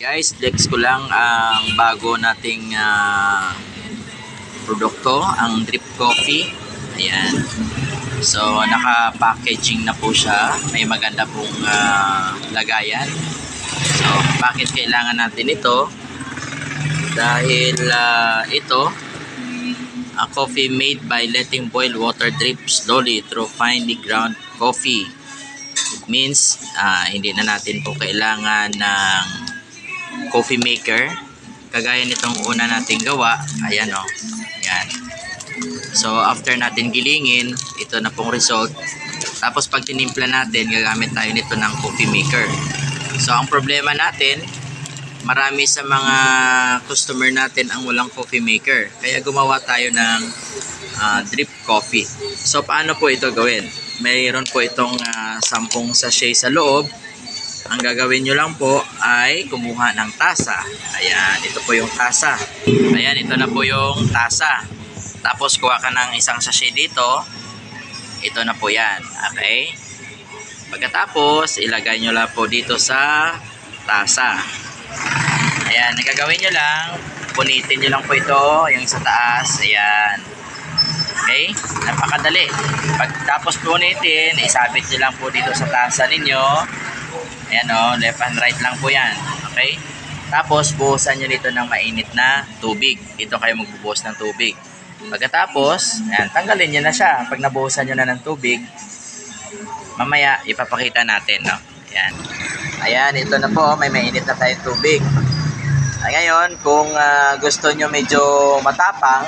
Guys, flex ko lang ang bago nating ah, produkto, ang drip coffee. Ayan. So, naka-packaging na po siya. May maganda pong ah, lagayan. So, bakit kailangan natin ito? Dahil ah, ito, a coffee made by letting boil water drip slowly through finely ground coffee. It means, ah, hindi na natin po kailangan ng coffee maker. Kagaya nitong una nating gawa. Ayan o. Ayan. So, after natin gilingin, ito na pong result. Tapos, pag tinimpla natin, gagamit tayo nito ng coffee maker. So, ang problema natin, marami sa mga customer natin ang walang coffee maker. Kaya gumawa tayo ng ah, drip coffee. So, paano po ito gawin? Mayroon po itong ah, 10 sachet sa loob. Ang gagawin nyo lang po ay kumuha ng tasa. Ayan, ito po yung tasa. Ayan, ito na po yung tasa. Tapos kuha ka ng isang sachet dito. Ito na po yan. Okay? Pagkatapos, ilagay nyo lang po dito sa tasa. Ayan, ang gagawin nyo lang, punitin nyo lang po ito, yung sa taas. Ayan. Okay? Napakadali. Pagtapos punitin, isabit nyo lang po dito sa tasa ninyo. Ayan o, left and right lang po yan. Okay? Tapos, buhusan nyo dito ng mainit na tubig. Dito kayo magbubuhos ng tubig. Pagkatapos, ayan, tanggalin nyo na siya. Pag nabuhusan nyo na ng tubig, mamaya ipapakita natin. No? Ayan. Ayan, ito na po. May mainit na tayong tubig. Ay, ngayon, kung ah, gusto nyo medyo matapang,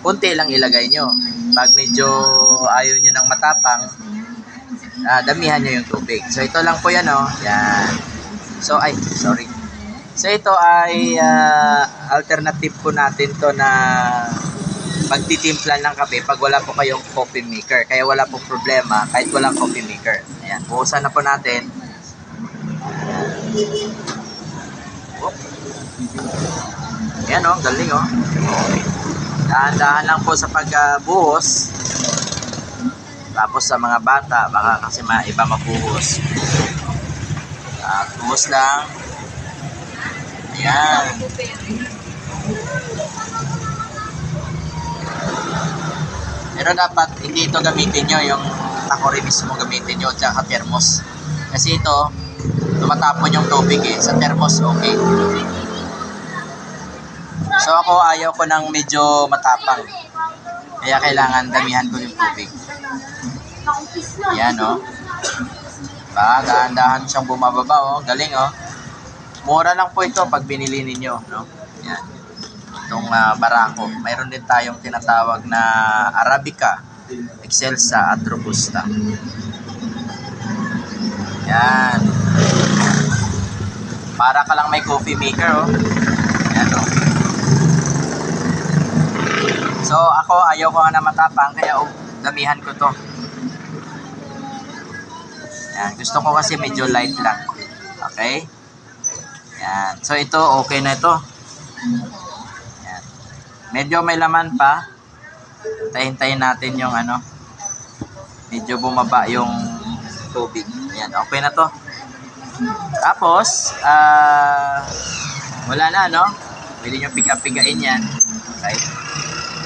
kunti lang ilagay nyo. Pag medyo ayaw nyo ng matapang, ah, damihan nyo yung tubig. So, ito lang po yan, oh. Yan. So, ay, sorry. So, ito ay ah, alternative po natin to na pagtitimplan ng kape pag wala po kayong coffee maker. Kaya wala po problema kahit walang coffee maker. Ayan, buhusan na po natin. Ayan, oh, galing, oh. Dahan-dahan lang po sa pagbuhos. Tapos sa mga bata, baka kasi ma iba mabuhos. At buhos lang. Ayan. Pero dapat hindi ito gamitin nyo, yung takori mismo gamitin nyo, tsaka thermos. Kasi ito, tumatapon yung tubig eh. Sa thermos, okay. So ako ayaw ko ng medyo matapang. Kaya kailangan damihan ko yung tubig. Yan oh. Ba, dahan-dahan siyang bumababa oh. Galing oh. Mura lang po ito pag binili ninyo, no? Yan. Itong ah, barako. Mayroon din tayong tinatawag na Arabica, Excelsa at Robusta. Yan. Para ka lang may coffee maker, oh. Yan, oh. So, ako ayaw ko na matapang, kaya oh, damihan ko to. Yan. Gusto ko kasi medyo light lang. Okay? Yan. So, ito, okay na ito. Yan. Medyo may laman pa. Tayin-tayin natin yung ano. Medyo bumaba yung tubig. Yan. Okay na to. Tapos, ah, wala na, no? Pwede nyo piga-pigain yan. Okay?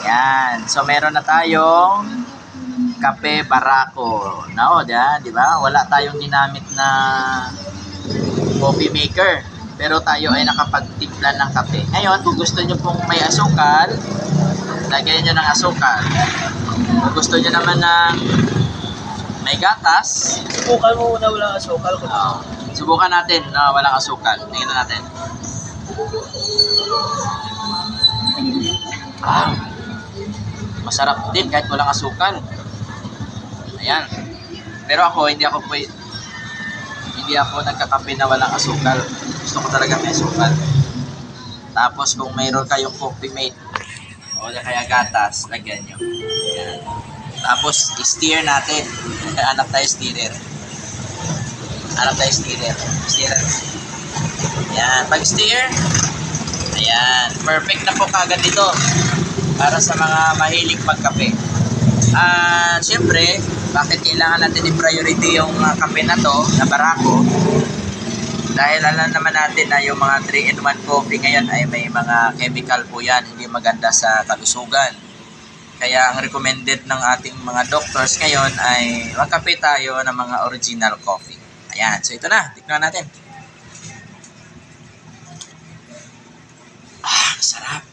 Yan. So, meron na tayong kape barako. No, diyan, di ba? Wala tayong ginamit na coffee maker. Pero tayo ay nakapagtimpla ng kape. Ngayon, kung gusto nyo pong may asukal, lagyan nyo ng asukal. Kung gusto nyo naman ng may gatas, Subukan mo muna walang asukal ko. ah, subukan natin na walang asukal. Tingnan natin. Ah, masarap din kahit walang asukal. Ayan. Pero ako, hindi ako po, hindi ako nagkakape na walang asukal. Gusto ko talaga may asukal. Tapos kung mayroon kayong coffee mate, o kaya gatas, lagyan nyo. Ayan. Tapos, steer natin. Hanap tayo steerer. Hanap tayo steerer. Steerer. Ayan. Pag steer, ayan. Perfect na po kagad ito. Para sa mga mahilig magkape. At syempre, bakit kailangan natin i-priority yung uh, kape na to, na barako. Dahil alam naman natin na yung mga 3-in-1 coffee ngayon ay may mga chemical po yan, hindi maganda sa kalusugan. Kaya ang recommended ng ating mga doctors ngayon ay magkape tayo ng mga original coffee. Ayan, so ito na, tikman natin. Ah, sarap.